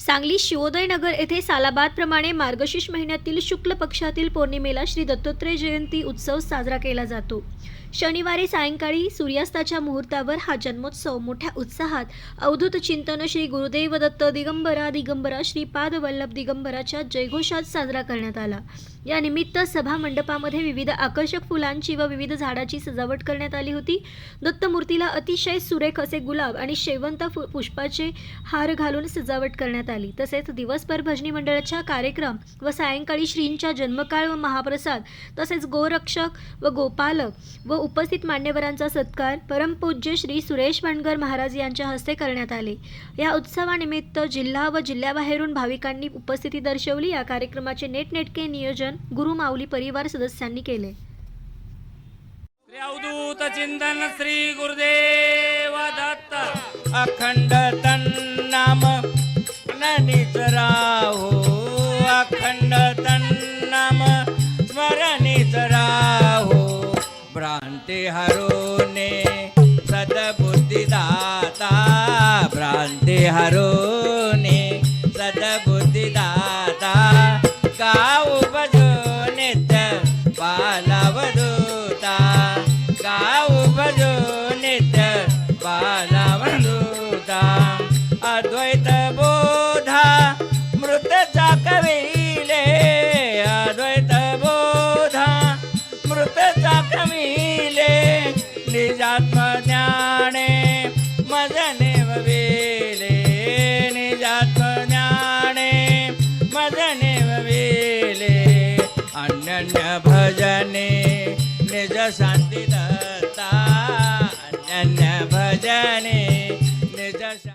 सांगली शिवोदयनगर येथे सालाबादप्रमाणे मार्गशीर्ष महिन्यातील शुक्ल पक्षातील पौर्णिमेला श्री दत्तात्रय जयंती उत्सव साजरा केला जातो. शनिवारी सायंकाळी सूर्यास्ताच्या मुहूर्तावर हा जन्मोत्सव मोठ्या उत्साहात. अवधूत चिंतन श्री गुरुदेव दत्त दिगंबरा दिगंबरा श्री पादवल्लभ दिगंबराच्या जयघोषात साजरा करण्यात आला. या निमित्त सभा मंडपामध्ये विविध आकर्षक फुलांची व विविध झाडाची सजावट करण्यात आली होती. दत्तमूर्तीला अतिशय सुरेख असे गुलाब आणि शेवंत फु- पुष्पाचे हार घालून सजावट करण्यात आली. तसेच दिवसभर भजनी मंडळाच्या कार्यक्रम व सायंकाळी श्रींच्या जन्मकाळ व महाप्रसाद तसेच गोरक्षक व गोपालक व उपस्थित मान्यवरांचा सत्कार परमपूज्य श्री सुरेश वाणगर महाराज यांच्या हस्ते करण्यात आले. या उत्सवानिमित्त जिल्हा व जिल्ह्याबाहेरून भाविकांनी उपस्थिती दर्शवली. या कार्यक्रमाचे नेटनेटके नियोजन गुरुमाऊली परिवार सदस्यांनी केले. अवधूत चिंतन श्री गुरुदेव दत्त अखंड तन्नाम नित राहो. अखंड तन्नाम स्मरणित राहो. हरोने सदबुद्धिदाता भ्रांती हरोने सदबुद्धिदाता का उपज निजात्म ज्ञाने मजने ववेले. निजात्म ज्ञाने मजने ववेले. अनन्य भजने निज शांती दत्ता. अनन्य भजने निज